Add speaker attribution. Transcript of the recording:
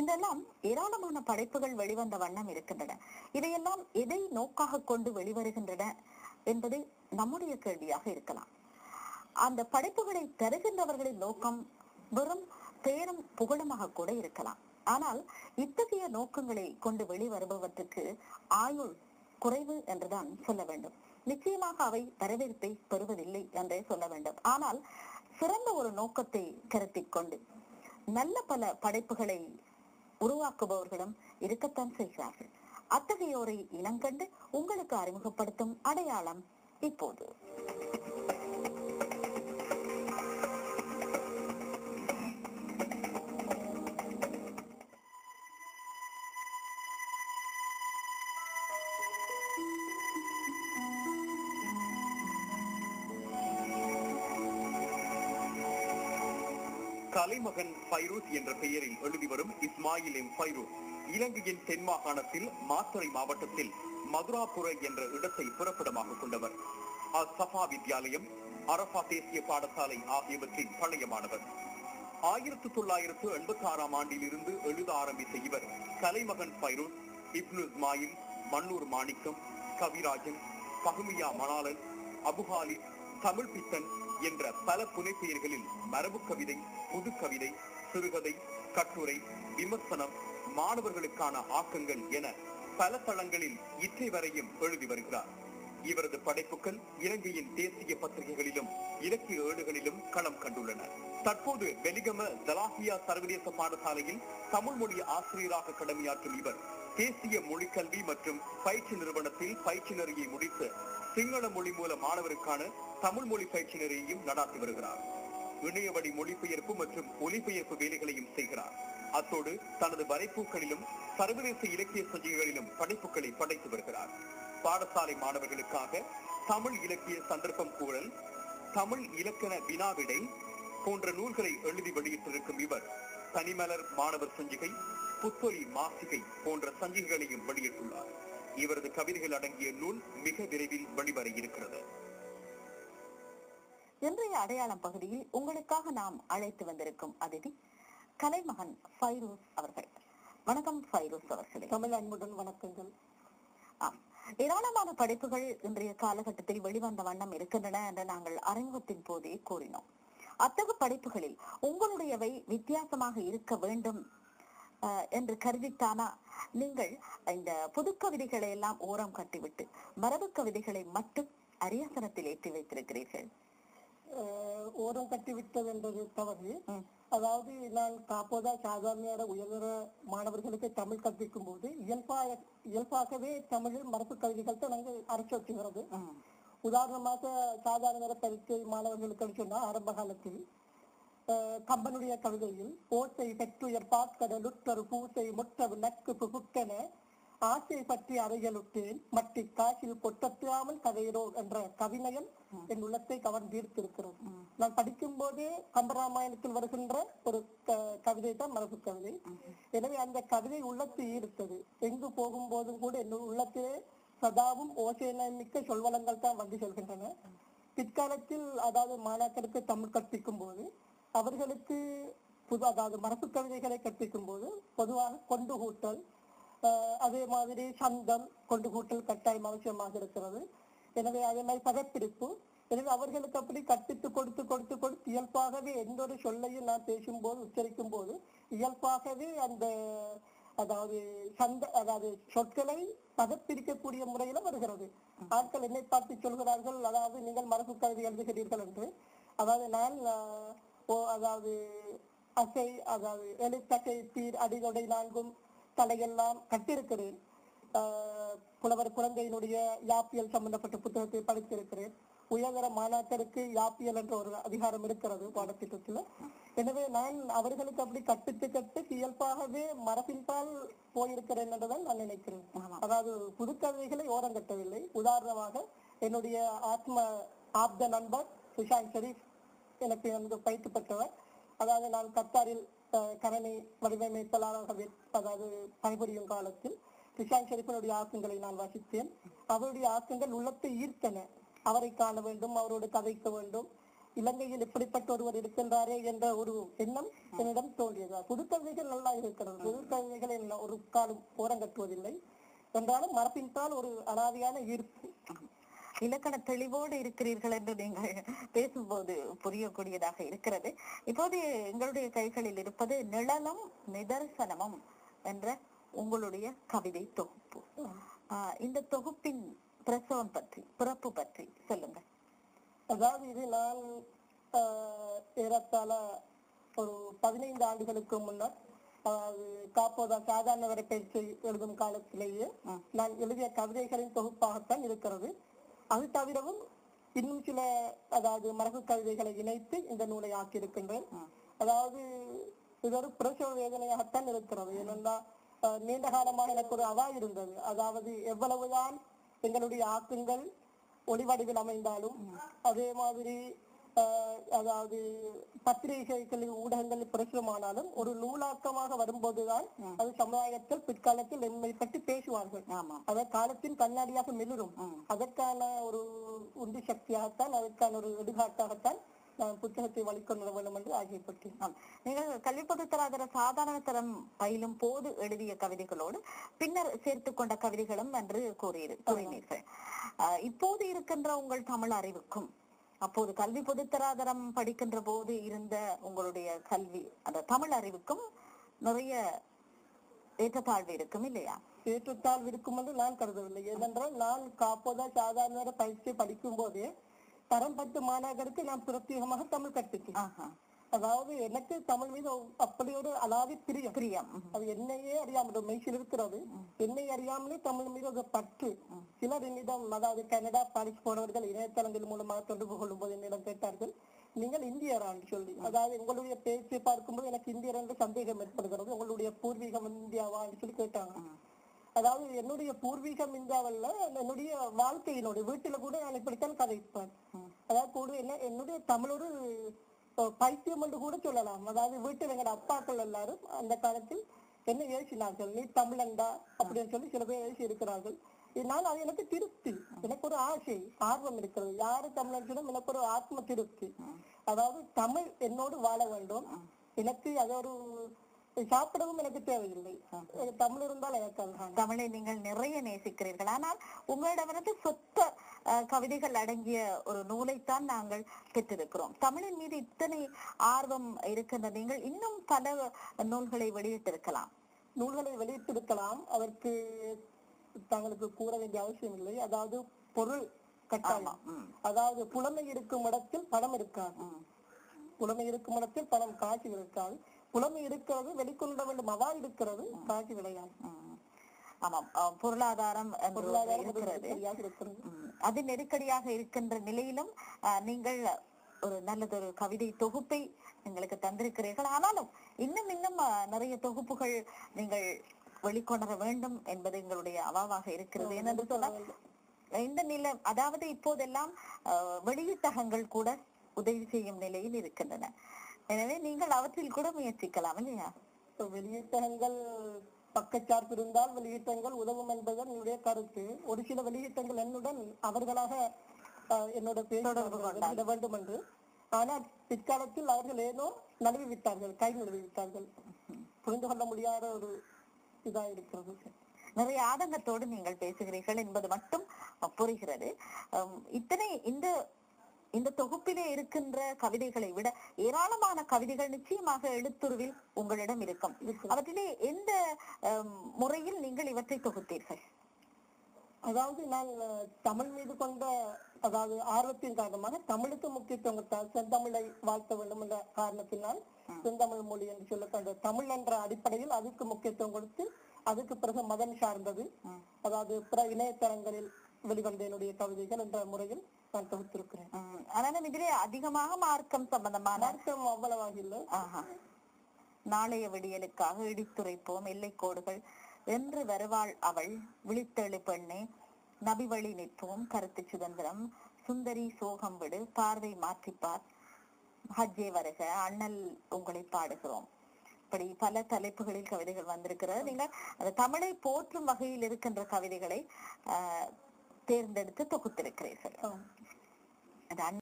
Speaker 1: இதெல்லாம் ஏராளமான படைப்புகள் வெளிவந்த வண்ணம் இருக்கின்றன. இதையெல்லாம் எதை நோக்காக கொண்டு வெளிவருகின்றன என்பது நம்முடைய கேள்வியாக இருக்கலாம். அந்த படைப்புகளை தருகின்றவர்களின் நோக்கம் வெறும் பேரும் புகழுமாக கூட இருக்கலாம். ஆனால் இத்தகைய நோக்கங்களை கொண்டு வெளிவருபவற்றுக்கு ஆயுள் குறைவு என்றுதான் சொல்ல வேண்டும். நிச்சயமாக அவை வரவேற்பை பெறுவதில்லை என்றே சொல்ல வேண்டும். ஆனால் சிறந்த ஒரு நோக்கத்தை கருத்தில் கொண்டு நல்ல பல படைப்புகளை உருவாக்குபவர்களும் இருக்கத்தான் செய்கிறார்கள். அத்தகையோரை இனங்கண்டு உங்களுக்கு அறிமுகப்படுத்தும் அடையாளம் இப்போது.
Speaker 2: கலைமகன் பைரூஸ் என்ற பெயரில் எழுதி வரும் இஸ்மாயில் எம் ஃபைரூஸ் இலங்கையின் தென் மாகாணத்தில் மாத்தறை மாவட்டத்தில் மதுராபுர என்ற இடத்தை புறப்படமாக கொண்டவர். அசபா வித்யாலயம் அரபா தேசிய பாடசாலை ஆகியவற்றின் பழைய மாணவர். ஆயிரத்தி தொள்ளாயிரத்து எண்பத்தி ஆறாம் ஆண்டில் இருந்து எழுத ஆரம்பித்த இவர் கலைமகன் பைரூஸ் இப்னு இஸ்மாயில் மன்னூர் மாணிக்கம் கவிராஜன் பகுமியா மணாலன் அபுஹாலி தமிழ் பித்தன் என்ற பல புனைப்பெயர்களில் மரபு கவிதை புது கவிதை சிறுகதை கட்டுரை விமர்சனம் மாணவர்களுக்கான ஆக்கங்கள் என பல தளங்களில் இற்றை வரையும் எழுதி வருகிறார். இவரது படைப்புகள் இலங்கையின் தேசிய பத்திரிகைகளிலும் இலக்கிய ஏடுகளிலும் களம் கண்டுள்ளன. தற்போது வெலிகம தலாஹியா சர்வதேச பாடசாலையில் தமிழ் மொழி ஆசிரியராக கடமையாற்றும் இவர் தேசிய மொழிக்கல்வி மற்றும் பயிற்சி நிறுவனத்தில் பயிற்சி நெறியை முடித்து சிங்கள மொழி மூல மாணவருக்கான தமிழ் மொழி பயிற்சி நெறியையும் நடாத்தி வருகிறார். இணையவழி மொழிபெயர்ப்பு மற்றும் ஒலிபெயர்ப்பு வேலைகளையும் செய்கிறார். அத்தோடு தனது வரைப்பூக்களிலும் சர்வதேச இலக்கிய சஞ்சிகைகளிலும் படைப்புகளை படைத்து வருகிறார். பாடசாலை மாணவர்களுக்காக தமிழ் இலக்கிய சந்தர்ப்பம் கூறல் தமிழ் இலக்கண வினாவிடை போன்ற நூல்களை எழுதி வெளியிட்டிருக்கும் இவர் தனிமலர் மாணவர் சஞ்சிகை புத்தொலி மாசிகை போன்ற சஞ்சிகைகளையும் வெளியிட்டுள்ளார். இவரது கவிதைகள் அடங்கிய நூல் மிக விரைவில் வெளிவர இருக்கிறது.
Speaker 1: இன்றைய அடையாளம் பகுதியில் உங்களுக்காக நாம் அழைத்து வந்திருக்கும் அதிதி கலைமகன் ஃபைரூஸ் அவர்கள். வணக்கம் ஃபைரூஸ் அவர்களே.
Speaker 3: தமிழ் அன்புடன் வணக்கங்கள்.
Speaker 1: ஆம். ஏராளமான படைப்புகள் இன்றைய காலகட்டத்தில் வெளிவந்த வண்ணம் இருக்கின்றன என்று நாங்கள் அறிமுகத்தின் போதே கூறினோம். அத்தகு படைப்புகளில் உங்களுடையவை வித்தியாசமாக இருக்க வேண்டும் என்று கருதித்தானா நீங்கள் இந்த புது கவிதைகளை எல்லாம் ஓரம் கட்டிவிட்டு மரபு கவிதைகளை மட்டும் அரியாசனத்தில் ஏற்றி வைத்திருக்கிறீர்கள்
Speaker 3: ஓரம் கட்டி விட்டது என்பது தவறு. அதாவது நான் காப்போதா சாதாரண உயர்தர மாணவர்களுக்கு தமிழ் கற்பிக்கும் போது இயல்பாக இயல்பாகவே தமிழில் மரபு கவிதைகள் தான் நாங்கள் அரசோற்றுகிறது
Speaker 1: ம்.
Speaker 3: உதாரணமாக சாதாரண பரீட்சை மாணவர்களுக்கு சொன்னா ஆரம்ப காலத்தில் கம்பனுடைய கவிதையில் ஓசை பெற்றுயர் பாற்கடலுற்றொரு பூசை முற்றவு நக்கு புகுக்கென ஆசை பற்றி அறையலுட்டேன் மட்டி காசில் கொட்டத்தாமல் கதையிறோ என்ற கவிநயம் என் உள்ளத்தை கவர்ந்தீர்த்திருக்கிறது நான் படிக்கும் போதே கம்பராமாயணத்தில் வருகின்ற ஒரு கவிதை தான் மரபு கவிதை. எனவே அந்த கவிதை உள்ளத்தை ஈர்த்தது. எங்கு போகும்போதும் கூட என் உள்ளத்திலே சதாவும் ஓசைமிக்க சொல்வளங்கள் தான் வந்து செல்கின்றன. பிற்காலத்தில் அதாவது மாணாக்கருக்கு தமிழ் கற்பிக்கும் போது அவர்களுக்கு புது அதாவது மரபு கவிதைகளை கற்பிக்கும் போது பொதுவாக கொண்டு கூட்டல் ஆஹ் அதே மாதிரி சந்தம் கொண்டு கூட்டல் கட்டாயம் அவசியமாக இருக்கிறது. எனவே அதே மாதிரி பதப்பிடிப்பு. எனவே அவர்களுக்கு அப்படி கற்பித்து கொடுத்து கொடுத்து கொடுத்து இயல்பாகவே எந்த ஒரு சொல்லையும் நான் பேசும்போது உச்சரிக்கும் போது இயல்பாகவே அந்த அதாவது சந்த அதாவது சொற்களை பதப்பிரிக்கக்கூடிய முறையில வருகிறது. ஆட்கள் என்னை பார்த்து சொல்கிறார்கள் அதாவது நீங்கள் மரபு கவிதை எழுதுகிறீர்கள் என்று. அதாவது நான் ஓ அதாவது அசை அதாவது எழுத்தசை தீர் அடிதொடை நான்கும் தலையெல்லாம் கட்டிருக்கிறேன். புலவர் குழந்தையினுடைய யாப்பியல் சம்பந்தப்பட்ட புத்தகத்தை படித்திருக்கிறேன். உயர்தர மாணாக்கருக்கு யாப்பியல் என்ற ஒரு அதிகாரம் இருக்கிறது பாடத்திட்டத்துல. எனவே நான் அவர்களுக்கு அப்படி கற்பித்து கற்று இயல்பாகவே மரபின்பால் போயிருக்கிறேன் என்றுதான் நான் நினைக்கிறேன். அதாவது புதுக்கவிதைகளை ஓரம் கட்டவில்லை உதாரணமாக என்னுடைய ஆத்ம ஆப்த நண்பர் சுஷாந்த் ஷெரீப் எனக்கு வந்து பயிற்சி பெற்றவர் அதாவது நான் கத்தாரில் கரணி கணனி வடிவமைப்பாளராக அதாவது பணிபுரியும் காலத்தில் சுஷாந்த் ஷெரீஃபினுடைய ஆக்கங்களை நான் வாசித்தேன். அவருடைய ஆக்கங்கள் உள்ளத்தை ஈர்த்தன. அவரை காண வேண்டும் அவரோடு கதைக்க வேண்டும். இலங்கையில் இப்படிப்பட்ட ஒருவர் இருக்கின்றாரே என்ற ஒரு எண்ணம் என்னிடம் தோன்றியது. புது கவிதைகள் நல்லா இருக்கிறது. புது கவிதைகளை ஒரு காலம் ஓரங்கட்டுவதில்லை. என்றாலும் மரபின்பால் ஒரு அனாதியான ஈர்ப்பு.
Speaker 1: இலக்கண தெளிவோடு இருக்கிறீர்கள் என்று நீங்கள் பேசும்போது புரியக்கூடியதாக இருக்கிறது. இப்போது எங்களுடைய கைகளில் இருப்பது நிழலும் நிதர்சனமும் என்ற உங்களுடைய கவிதை தொகுப்பு. இந்த தொகுப்பின் பிரசவம் பற்றி பிறப்பு பற்றி சொல்லுங்க
Speaker 3: அதாவது இது நான் ஆஹ், ஏறத்தாழ ஒரு பதினைந்து ஆண்டுகளுக்கு முன்னர் அதாவது காப்போதா சாதாரண வரை பேச்சு எழுதும் காலத்திலேயே நான் எழுதிய கவிதைகளின் தொகுப்பாகத்தான் இருக்கிறது. அது தவிரவும் இன்னும் சில அதாவது மரபு கவிதைகளை இணைத்து இந்த நூலை ஆக்கியிருக்கின்றேன். அதாவது இது ஒரு பிரசவ வேதனையாகத்தான் இருக்கிறது. ஏனென்றால் நீண்ட காலமாக எனக்கு ஒரு அவா இருந்தது. அதாவது எவ்வளவுதான் எங்களுடைய ஆக்கங்கள் ஒளி வடிவில் அமைந்தாலும் அதே மாதிரி அதாவது பத்திரிகைகளின் ஊடகங்களில் பிரசுரமானாலும் ஒரு நூலாக்கமாக வரும்போதுதான் அது சமுதாயத்தில் பிற்காலத்தில் எம்மை பற்றி பேசுவார்கள்.
Speaker 1: ஆமா.
Speaker 3: அதை காலத்தின் கண்ணாடியாக மிளிரும் அதற்கான ஒரு உந்து சக்தியாகத்தான் அதற்கான ஒரு எடுகாட்டாகத்தான் புத்தகத்தை வழிகொண்டு வேண்டும் என்று ஆகியப்பட்டேன்.
Speaker 1: நீங்கள் கல்வி பொதுத்தராதர சாதாரண தரம் பயிலும் போது எழுதிய கவிதைகளோடு பின்னர் சேர்த்துக் கொண்ட கவிதைகளும் என்று கூறியிரு கூறினீர்கள். இப்போது இருக்கின்ற உங்கள் தமிழ் அறிவுக்கும் அப்போது கல்வி பொதுத்தராதரம் படிக்கின்ற போது இருந்த உங்களுடைய கல்வி அந்த தமிழ் அறிவுக்கும் நிறைய ஏற்றத்தாழ்வு இருக்கும் இல்லையா?
Speaker 3: ஏற்றத்தாழ்வு இருக்கும் என்று நான் கருதவில்லை. ஏனென்றால் நான் காப்போதா சாதாரண பயிற்சியை படிக்கும் போதே தரம் பத்து மாணவர்களுக்கு நான் பிரத்யேகமாக தமிழ் கற்பித்தேன். அதாவது எனக்கு தமிழ் மீது அப்படி ஒரு அலாதி பிரியம்.
Speaker 1: பிரியம்.
Speaker 3: அது என்னையே அறியாமல் ஒரு மெய்சில் இருக்கிறது என்னை அறியாமலே தமிழ் மீது ஒரு பற்று. சிலர் என்னிடம் அதாவது கனடா பாரிஸ் போனவர்கள் இணையதளங்கள் மூலமாக தொடர்பு கொள்ளும் போது என்னிடம் கேட்டார்கள் நீங்கள் இந்தியரான்னு சொல்லி. அதாவது உங்களுடைய பேச்சை பார்க்கும்போது எனக்கு இந்தியர் என்று சந்தேகம் ஏற்படுகிறது. உங்களுடைய பூர்வீகம் இந்தியாவான்னு சொல்லி கேட்டாங்க. அதாவது என்னுடைய பூர்வீகம் இந்தியாவல்ல என்னுடைய வாழ்க்கையினுடைய வீட்டுல கூட நான் இப்படித்தான் கதைப்பேன். அதாவது கூட என்ன என்னுடைய தமிழோடு பைத்தியம் என்று கூட சொல்லலாம். அதாவது வீட்டில் எங்களோட அப்பாக்கள் எல்லாரும் அந்த காலத்தில் என்ன ஏசினார்கள் நீ தமிழண்டா அப்படின்னு சொல்லி சில பேர் ஏசி இருக்கிறார்கள் இதனால் அது எனக்கு திருப்தி. எனக்கு ஒரு ஆசை ஆர்வம் இருக்கிறது. யாரு தமிழன் சொல்லும் எனக்கு ஒரு ஆத்ம திருப்தி. அதாவது தமிழ் என்னோடு வாழ வேண்டும். எனக்கு அது ஒரு சாப்பிடவும் எனக்கு தேவையில்லை. தமிழ் இருந்தால் எனக்கு
Speaker 1: தமிழை நீங்கள் நிறைய நேசிக்கிறீர்கள். ஆனால் உங்களிடமிருந்து சொத்த கவிதைகள் அடங்கிய ஒரு நூலைத்தான் நாங்கள் பெற்றிருக்கிறோம். தமிழின் மீது இத்தனை ஆர்வம் இருக்கின்ற நீங்கள் இன்னும் பல நூல்களை வெளியிட்டிருக்கலாம்.
Speaker 3: நூல்களை வெளியிட்டிருக்கலாம். அதற்கு தங்களுக்கு கூற வேண்டிய அவசியம் இல்லை. அதாவது பொருள் கட்டாயம்.
Speaker 1: ம்.
Speaker 3: அதாவது புலமை இருக்கும் இடத்தில் பணம் இருக்காது. புலமை இருக்கும் இடத்தில் பணம் காட்சி இருக்காது. புலமை இருக்கிறது வெளிக்கொள்ள வேண்டும். அவா இருக்கிறது காட்சி விளையாது.
Speaker 1: ஆமாம். பொருளாதாரம் இருக்கிறது. அது நெருக்கடியாக இருக்கின்ற நிலையிலும் நீங்கள் ஒரு நல்லதொரு கவிதை தொகுப்பை எங்களுக்கு தந்திருக்கிறீர்கள். ஆனாலும் இன்னும் இன்னும் நிறைய தொகுப்புகள் நீங்கள் வெளிக்கொணர வேண்டும் என்பது எங்களுடைய அவாவாக இருக்கிறது. என்னென்று சொன்னால் இந்த நிலை அதாவது இப்போதெல்லாம் வெளியீட்டகங்கள் கூட உதவி செய்யும் நிலையில் இருக்கின்றன. எனவே நீங்கள் அவற்றில் கூட முயற்சிக்கலாம் இல்லையா?
Speaker 3: வெளியீட்டங்கள் பக்கச்சார்பு இருந்தால் வெளியீட்டங்கள் உதவும் என்பது என்னுடைய கருத்து. ஒரு சில வெளியீட்டங்கள் என்னுடன் அவர்களாக என்னோட பேச வேண்டும் என்று. ஆனால் பிற்காலத்தில் அவர்கள் ஏனோ நழுவி விட்டார்கள் கை நழுவி விட்டார்கள் புரிந்து கொள்ள முடியாத ஒரு இதா இருக்கிறது.
Speaker 1: நிறைய ஆதங்கத்தோடு நீங்கள் பேசுகிறீர்கள் என்பது மட்டும் புரிகிறது. இத்தனை இந்த இந்த தொகுப்பிலே இருக்கின்ற கவிதைகளை விட ஏராளமான கவிதைகள் நிச்சயமாக எழுத்துருவில் உங்களிடம் இருக்கும். அவற்றிலே எந்த முறையில் நீங்கள் இவற்றை தொகுத்தீர்கள்?
Speaker 3: அதாவது நான் தமிழ் மீது கொண்ட அதாவது ஆர்வத்தின் காரணமாக தமிழுக்கு முக்கியத்துவம் கொடுத்தால் செந்தமிழை வாழ்த்த வேண்டும் என்ற காரணத்தினால் செந்தமிழ் மொழி என்று சொல்லப்பட்ட தமிழ் என்ற அடிப்படையில் அதுக்கு முக்கியத்துவம் கொடுத்து அதுக்கு பிறகு மதம் சார்ந்தது. அதாவது பிற இணையதளங்களில் வெளிவந்த என்னுடைய கவிதைகள் என்ற முறையில் நான் தொகுத்திருக்கிறேன்.
Speaker 1: ஆனாலும் இதிலே அதிகமாக மார்க்கம் சம்பந்தமான
Speaker 3: மார்க்கம் அவ்வளவாக இல்லை.
Speaker 1: நாளைய விடியலுக்காக இடித்துரைப்போம் எல்லைக்கோடுகள் என்று வருவாள் அவள் விழித்தெழு பெண்ணே. நபிவழி நிற்போம் கருத்து சுதந்திரம். சுந்தரி சோகம் விடு பார்வை மாற்றிப்பார். ஹஜ்ஜே வருக அண்ணல் உங்களை பாடுகிறோம். இப்படி பல தலைப்புகளில் கவிதைகள் வந்திருக்கிறது. நீங்கள் அந்த தமிழை போற்றும் வகையில் இருக்கின்ற கவிதைகளை தேர்ந்தெடுத்து தொகுத்திருக்கிறீர்கள்.
Speaker 3: ஆம்.
Speaker 1: அந்த